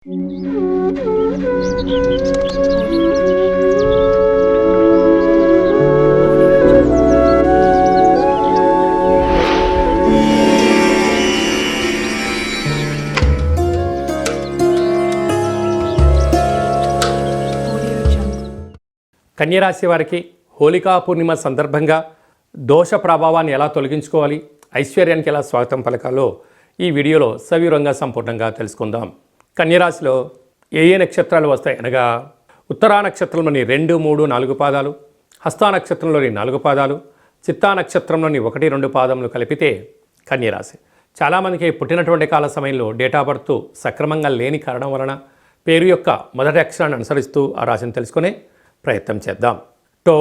కన్యరాశి వారికి హోలికా పూర్ణిమ సందర్భంగా దోష ప్రభావాన్ని ఎలా తొలగించుకోవాలి? ఐశ్వర్యానికి ఎలా స్వాగతం పలకాలో ఈ వీడియోలో సవివరంగా సంపూర్ణంగా తెలుసుకుందాం. కన్యరాశిలో ఏ ఏ నక్షత్రాలు వస్తాయి? అనగా ఉత్తరా నక్షత్రంలోని రెండు మూడు నాలుగు పాదాలు హస్తా నక్షత్రంలోని నాలుగు పాదాలు చిత్తా నక్షత్రంలోని ఒకటి రెండు పాదములు కలిపితే కన్యరాశి. చాలామందికి పుట్టినటువంటి కాల సమయంలో డేట్ ఆఫ్ బర్త్ సక్రమంగా లేని కారణం వలన పేరు యొక్క మొదటి అక్షరాన్ని అనుసరిస్తూ ఆ రాశిని తెలుసుకునే ప్రయత్నం చేద్దాం. టో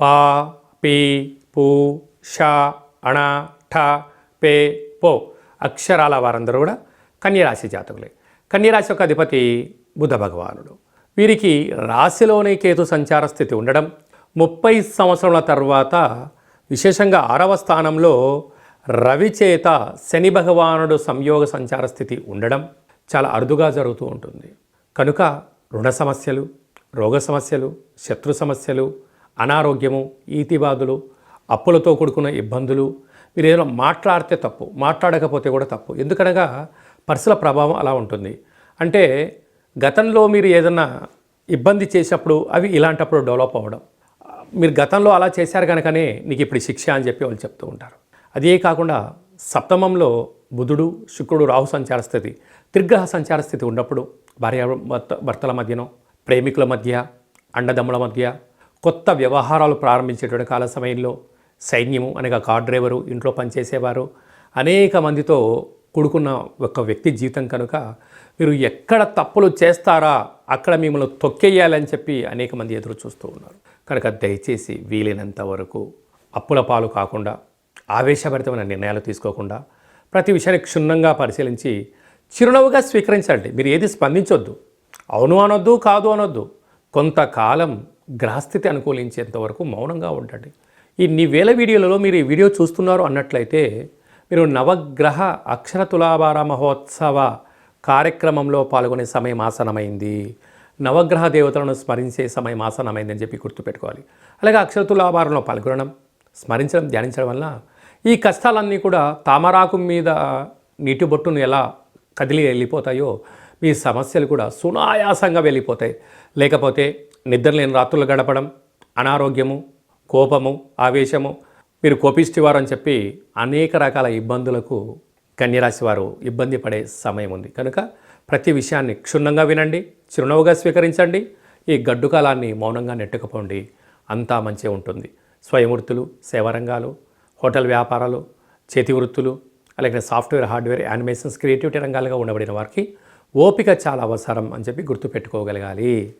పా పి పూ ష అణ ఠ పే పో అక్షరాల వారందరూ కూడా కన్యరాశి జాతకులే. కన్యరాశి యొక్క అధిపతి బుధ భగవానుడు. వీరికి రాశిలోనే కేతు సంచార స్థితి ఉండడం ముప్పై సంవత్సరాల తర్వాత విశేషంగా ఆరవ స్థానంలో రవి చేత శని భగవానుడు సంయోగ సంచార స్థితి ఉండడం చాలా అరుదుగా జరుగుతూ ఉంటుంది. కనుక రుణ సమస్యలు రోగ సమస్యలు శత్రు సమస్యలు అనారోగ్యము ఈతిబాదులు అప్పులతో కూడుకున్న ఇబ్బందులు మీరు ఏదైనా మాట్లాడితే తప్పు మాట్లాడకపోతే కూడా తప్పు. ఎందుకనగా పర్సుల ప్రభావం అలా ఉంటుంది. అంటే గతంలో మీరు ఏదన్నా ఇబ్బంది చేసినప్పుడు అవి ఇలాంటప్పుడు డెవలప్ అవ్వడం. మీరు గతంలో అలా చేశారు కనుకనే నీకు ఇప్పుడు శిక్ష అని చెప్పి వాళ్ళు చెప్తూ ఉంటారు. అదే కాకుండా సప్తమంలో బుధుడు శుక్రుడు రాహు సంచార స్థితి త్రిగ్రహ సంచార స్థితి ఉన్నప్పుడు భార్య భర్త భర్తల మధ్యనో ప్రేమికుల మధ్య అండదమ్ముల మధ్య కొత్త వ్యవహారాలు ప్రారంభించేటువంటి కాల సమయంలో సైన్యము అనగా కార్ డ్రైవరు ఇంట్లో పనిచేసేవారు అనేక మందితో కూడుకున్న ఒక వ్యక్తి జీవితం కనుక మీరు ఎక్కడ తప్పులు చేస్తారా అక్కడ మిమ్మల్ని తొక్కేయాలని చెప్పి అనేక మంది ఎదురు చూస్తూ ఉన్నారు. కనుక దయచేసి వీలైనంత వరకు అప్పుల పాలు కాకుండా ఆవేశభరితమైన నిర్ణయాలు తీసుకోకుండా ప్రతి విషయాన్ని క్షుణ్ణంగా పరిశీలించి చిరునవ్వుగా స్వీకరించండి మీరు ఏది స్పందించొద్దు. అవును అనొద్దు కాదు అనొద్దు. కొంతకాలం గ్రహస్థితి అనుకూలించేంత వరకు మౌనంగా ఉండండి. ఈ నీ వేల వీడియోలలో మీరు ఈ వీడియో చూస్తున్నారు అన్నట్లయితే మీరు నవగ్రహ అక్షర తులాభార మహోత్సవ కార్యక్రమంలో పాల్గొనే సమయం ఆసనమైంది నవగ్రహ దేవతలను స్మరించే సమయం ఆసనమైందని చెప్పి గుర్తుపెట్టుకోవాలి. అలాగే అక్షర తులాభారంలో పాల్గొనడం స్మరించడం ధ్యానించడం వల్ల ఈ కష్టాలన్నీ కూడా తామరాకు మీద నీటి బొట్టును ఎలా కదిలి వెళ్ళిపోతాయో మీ సమస్యలు కూడా సునాయాసంగా వెళ్ళిపోతాయి. లేకపోతే నిద్రలేని రాత్రులు గడపడం అనారోగ్యము కోపము ఆవేశము మీరు కోపిష్టివారు అని చెప్పి అనేక రకాల ఇబ్బందులకు కన్యరాశి వారు ఇబ్బంది పడే సమయం ఉంది. కనుక ప్రతి విషయాన్ని క్షుణ్ణంగా వినండి చిరునవ్వుగా స్వీకరించండి ఈ గడ్డు కాలాన్ని మౌనంగా నెట్టుకుపోండి. అంతా మంచిగా ఉంటుంది. స్వయం వృత్తులు సేవారంగాలు హోటల్ వ్యాపారాలు చేతి వృత్తులు అలాగే సాఫ్ట్వేర్ హార్డ్వేర్ యానిమేషన్స్ క్రియేటివిటీ రంగాలుగా ఉండబడిన వారికి ఓపిక చాలా అవసరం అని చెప్పి గుర్తుపెట్టుకోగలగాలి.